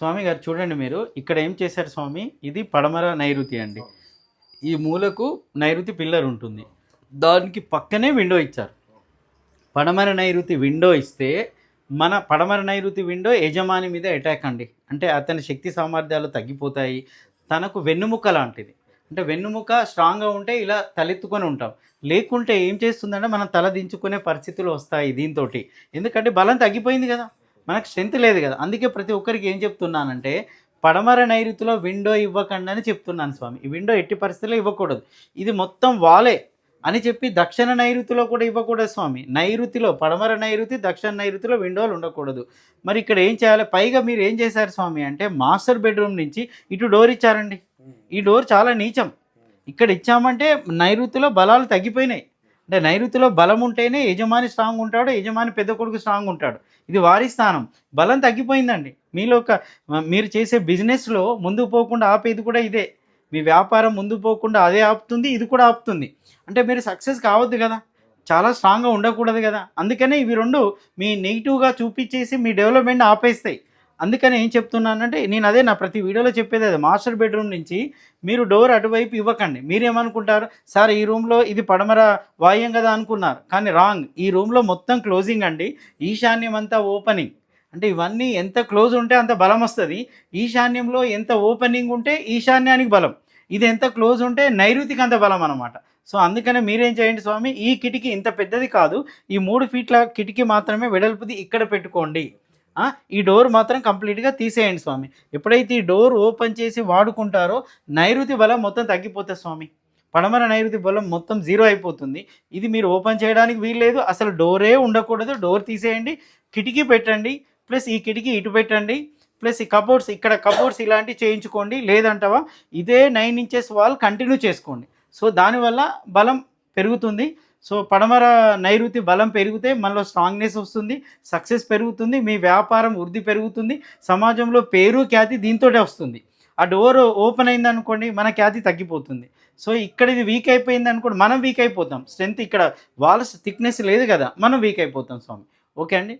స్వామి గారు చూడండి మీరు. ఇక్కడ ఏం చేశారు స్వామి? ఇది పడమర నైరుతి అండి. ఈ మూలకు నైరుతి పిల్లర్ ఉంటుంది. దానికి పక్కనే విండో ఇచ్చారు. పడమర నైరుతి విండో ఇస్తే మన పడమర నైరుతి విండో యజమాని మీద అటాక్ అండి. అంటే అతని శక్తి సామర్థ్యాలు తగ్గిపోతాయి. తనకు వెన్నుముక లాంటిది. అంటే వెన్నుముక స్ట్రాంగ్గా ఉంటే ఇలా తలెత్తుకొని ఉంటాం. లేకుంటే ఏం చేస్తుందంటే మనం తల దించుకునే పరిస్థితులు వస్తాయి దీంతో ఎందుకంటే బలం తగ్గిపోయింది కదా. మనకు స్ట్రెంత్ లేదు కదా. అందుకే ప్రతి ఒక్కరికి ఏం చెప్తున్నానంటే పడమర నైరుతిలో విండో ఇవ్వకండి అని చెప్తున్నాను స్వామి. ఈ విండో ఎట్టి పరిస్థితుల్లో ఇవ్వకూడదు. ఇది మొత్తం వాలే అని చెప్పి దక్షిణ నైరుతిలో కూడా ఇవ్వకూడదు స్వామి. నైరుతిలో పడమర నైరుతి దక్షిణ నైరుతిలో విండోలు ఉండకూడదు. మరి ఇక్కడ ఏం చేయాలి? పైగా మీరు ఏం చేశారు స్వామి అంటే మాస్టర్ బెడ్రూమ్ నుంచి ఇటు డోర్ ఇచ్చారండి. ఈ డోర్ చాలా నీచం. ఇక్కడ ఇచ్చామంటే నైరుతిలో బలాలు తగ్గిపోయినాయి. అంటే నైరుతిలో బలం ఉంటేనే యజమాని స్ట్రాంగ్ ఉంటాడు యజమాని పెద్ద కొడుకు స్ట్రాంగ్ ఉంటాడు. ఇది వారి స్థానం. బలం తగ్గిపోయిందండి. మీలో ఒక మీరు చేసే బిజినెస్లో ముందు పోకుండా ఆపేది కూడా ఇదే. మీ వ్యాపారం ముందు పోకుండా అదే ఆపుతుంది ఇది కూడా ఆపుతుంది. అంటే మీరు సక్సెస్ కావద్దు కదా. చాలా స్ట్రాంగ్గా ఉండకూడదు కదా. అందుకనే ఇవి రెండు మీ నెగిటివ్గా చూపించేసి మీ డెవలప్మెంట్ ఆపేస్తాయి. అందుకని ఏం చెప్తున్నానంటే నేను అదే నా ప్రతి వీడియోలో చెప్పేది అదే మాస్టర్ బెడ్రూమ్ నుంచి మీరు డోర్ అటువైపు ఇవ్వకండి. మీరేమనుకుంటారు? సార్ ఈ రూమ్లో ఇది పడమర వాయం కదా అనుకున్నారు. కానీ రాంగ్ ఈ రూమ్లో మొత్తం క్లోజింగ్ అండి. ఈశాన్యం అంతా ఓపెనింగ్. అంటే ఇవన్నీ ఎంత క్లోజ్ ఉంటే అంత బలం వస్తుంది. ఈశాన్యంలో ఎంత ఓపెనింగ్ ఉంటే ఈశాన్యానికి బలం. ఇది ఎంత క్లోజ్ ఉంటే నైరుతికి అంత బలం అనమాట సో అందుకనే మీరేం చేయండి స్వామి ఈ కిటికీ ఇంత పెద్దది కాదు. ఈ మూడు ఫీట్ల కిటికీ మాత్రమే వెడల్పుది ఇక్కడ పెట్టుకోండి. ఈ డోర్ మాత్రం కంప్లీట్గా తీసేయండి స్వామి. ఎప్పుడైతే ఈ డోర్ ఓపెన్ చేసి వాడుకుంటారో నైరుతి బలం మొత్తం తగ్గిపోతుంది స్వామి. పడమర నైరుతి బలం మొత్తం జీరో అయిపోతుంది. ఇది మీరు ఓపెన్ చేయడానికి వీల్లేదు. అసలు డోరే ఉండకూడదు. డోర్ తీసేయండి. కిటికీ పెట్టండి. ప్లస్ ఈ కిటికీ ఇటు పెట్టండి. ప్లస్ ఈ కబోర్డ్స్ ఇక్కడ కబోర్డ్స్ ఇలాంటివి చేయించుకోండి. లేదంటవా? ఇదే నైన్ ఇంచెస్ వాల్ కంటిన్యూ చేసుకోండి. సో దానివల్ల బలం పెరుగుతుంది. సో పడమర నైరుతి బలం పెరిగితే మనలో స్ట్రాంగ్నెస్ వస్తుంది సక్సెస్ పెరుగుతుంది మీ వ్యాపారం వృద్ధి పెరుగుతుంది సమాజంలో పేరు ఖ్యాతి దీంతోటే వస్తుంది. ఆ డోర్ ఓపెన్ అయింది అనుకోండి మన ఖ్యాతి తగ్గిపోతుంది. సో ఇక్కడ ఇది వీక్ అయిపోయింది అనుకోండి మనం వీక్ అయిపోతాం. స్ట్రెంత్ ఇక్కడ వాల్స్ థిక్నెస్ లేదు కదా మనం వీక్ అయిపోతాం స్వామి. ఓకే అండి?